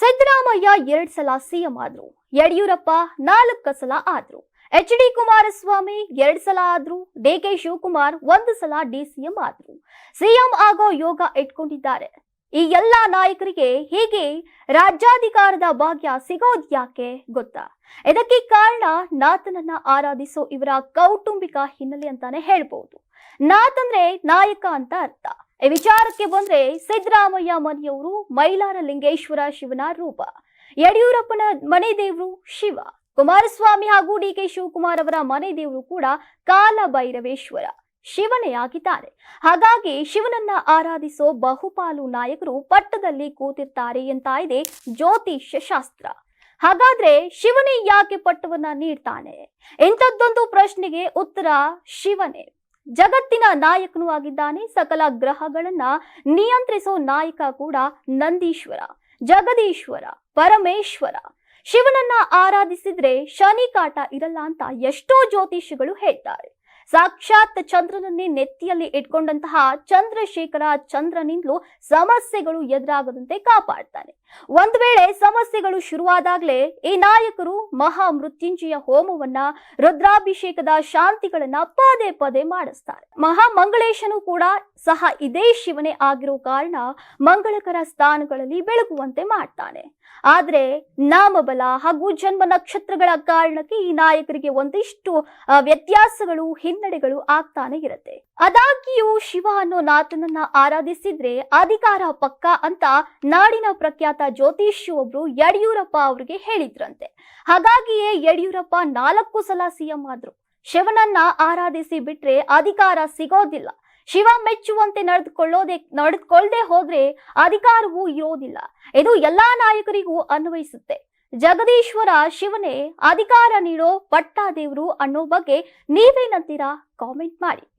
ಸಿದ್ದರಾಮಯ್ಯ ಎರಡ್ ಸಲ ಸಿಎಂ ಆದ್ರು, ಯಡಿಯೂರಪ್ಪ ನಾಲ್ಕು ಸಲ ಆದ್ರು, ಎಚ್ ಡಿ ಕುಮಾರಸ್ವಾಮಿ ಎರಡ್ ಸಲ ಆದ್ರು, ಡಿ ಕೆ ಶಿವಕುಮಾರ್ ಒಂದು ಸಲ ಡಿ ಸಿಎಂ ಆದ್ರು. ಸಿಎಂ ಆಗೋ ಯೋಗ ಇಟ್ಕೊಂಡಿದ್ದಾರೆ. ಈ ಎಲ್ಲಾ ನಾಯಕರಿಗೆ ಹೀಗೆ ರಾಜ್ಯಾಧಿಕಾರದ ಭಾಗ್ಯ ಸಿಗೋದ್ಯಾಕೆ ಗೊತ್ತಾ? ಇದಕ್ಕೆ ಕಾರಣ ನಾಥನನ್ನ ಆರಾಧಿಸೋ ಇವರ ಕೌಟುಂಬಿಕ ಹಿನ್ನೆಲೆ ಅಂತಾನೆ ಹೇಳ್ಬಹುದು ನಾಥ್ ಅಂದ್ರೆ ನಾಯಕ ಅಂತ ಅರ್ಥ. ಈ ವಿಚಾರಕ್ಕೆ ಬಂದ್ರೆ ಸಿದ್ದರಾಮಯ್ಯ ಮನೆಯವರು ಮೈಲಾರ ಲಿಂಗೇಶ್ವರ ಶಿವನ ರೂಪ, ಯಡಿಯೂರಪ್ಪನ ಮನೆ ದೇವರು ಶಿವ, ಕುಮಾರಸ್ವಾಮಿ ಹಾಗೂ ಡಿ ಕೆ ಶಿವಕುಮಾರ್ ಅವರ ಮನೆ ದೇವರು ಕೂಡ ಕಾಲ ಭೈರವೇಶ್ವರ ಶಿವನೇ ಆಗಿದ್ದಾರೆ. ಹಾಗಾಗಿ ಶಿವನನ್ನ ಆರಾಧಿಸೋ ಬಹುಪಾಲು ನಾಯಕರು ಪಟ್ಟದಲ್ಲಿ ಕೂತಿರ್ತಾರೆ ಅಂತ ಇದೆ ಜ್ಯೋತಿಷ್ಯ ಶಾಸ್ತ್ರ. ಹಾಗಾದ್ರೆ ಶಿವನೇ ಯಾಕೆ ಪಟ್ಟವನ್ನ ನೀಡ್ತಾನೆ? ಇಂಥದ್ದೊಂದು ಪ್ರಶ್ನೆಗೆ ಉತ್ತರ ಶಿವನೇ. ಜಗತ್ತಿನ ನಾಯಕನೂ ಆಗಿದ್ದಾನೆ. ಸಕಲ ಗ್ರಹಗಳನ್ನ ನಿಯಂತ್ರಿಸೋ ನಾಯಕ ಕೂಡ ನಂದೀಶ್ವರ, ಜಗದೀಶ್ವರ, ಪರಮೇಶ್ವರ. ಶಿವನನ್ನ ಆರಾಧಿಸಿದ್ರೆ ಶನಿ ಕಾಟ ಇರಲ್ಲ ಅಂತ ಎಷ್ಟೋ ಜ್ಯೋತಿಷಿಗಳು ಹೇಳ್ತಾರೆ. ಸಾಕ್ಷಾತ್ ಚಂದ್ರನನ್ನೇ ನೆತ್ತಿಯಲ್ಲಿ ಇಟ್ಕೊಂಡಂತಹ ಚಂದ್ರಶೇಖರ ಚಂದ್ರನಿಂದಲೂ ಸಮಸ್ಯೆಗಳು ಎದುರಾಗದಂತೆ ಕಾಪಾಡ್ತಾನೆ ಒಂದ್ ವೇಳೆ ಸಮಸ್ಯೆಗಳು ಶುರುವಾದಾಗಲೇ ಈ ನಾಯಕರು ಮಹಾ ಮೃತ್ಯುಂಜಯ ಹೋಮವನ್ನ, ರುದ್ರಾಭಿಷೇಕದ ಶಾಂತಿಗಳನ್ನ ಪದೇ ಪದೇ ಮಾಡಿಸ್ತಾರೆ. ಮಹಾ ಮಂಗಳೇಶನು ಕೂಡ ಸಹ ಇದೇ ಶಿವನೇ ಆಗಿರೋ ಕಾರಣ ಮಂಗಳಕರ ಸ್ಥಾನಗಳಲ್ಲಿ ಬೆಳಗುವಂತೆ ಮಾಡ್ತಾನೆ. ಆದ್ರೆ ನಾಮಬಲ ಹಾಗೂ ಜನ್ಮ ನಕ್ಷತ್ರಗಳ ಕಾರಣಕ್ಕೆ ಈ ನಾಯಕರಿಗೆ ಒಂದಿಷ್ಟು ವ್ಯತ್ಯಾಸಗಳು ವ್ಯತ್ಯಾಸಗಳು ಹಿನ್ನಡೆಗಳು ಆಗ್ತಾನೆ ಇರುತ್ತೆ. ಅದಾಗಿಯೂ ಶಿವ ಅನ್ನೋ ನಾಥನನ್ನ ಆರಾಧಿಸಿದ್ರೆ ಅಧಿಕಾರ ಪಕ್ಕ ಅಂತ ನಾಡಿನ ಪ್ರಖ್ಯಾತ ಜ್ಯೋತಿಷಿ ಒಬ್ರು ಯಡಿಯೂರಪ್ಪ ಅವ್ರಿಗೆ ಹೇಳಿದ್ರಂತೆ. ಹಾಗಾಗಿಯೇ ಯಡಿಯೂರಪ್ಪ ನಾಲ್ಕು ಸಲ ಸಿಎಂ ಆದ್ರು. ಶಿವನನ್ನ ಆರಾಧಿಸಿ ಬಿಟ್ರೆ ಅಧಿಕಾರ ಸಿಗೋದಿಲ್ಲ. ಶಿವ ಮೆಚ್ಚುವಂತೆ ನಡೆದುಕೊಳ್ಳೋದೆ ನಡೆದುಕೊಳ್ಳದೆ ಹೋದ್ರೆ ಅಧಿಕಾರವೂ ಇರೋದಿಲ್ಲ. ಇದು ಎಲ್ಲಾ ನಾಯಕರಿಗೂ ಅನ್ವಯಿಸುತ್ತೆ. ಜಗದೀಶ್ವರ ಶಿವನೇ ಅಧಿಕಾರ ನೀಡೋ ಪಟ್ಟಾದೇವರು ಅನ್ನೋ ಬಗ್ಗೆ ನೀವೇನಂತೀರಾ? ಕಾಮೆಂಟ್ ಮಾಡಿ.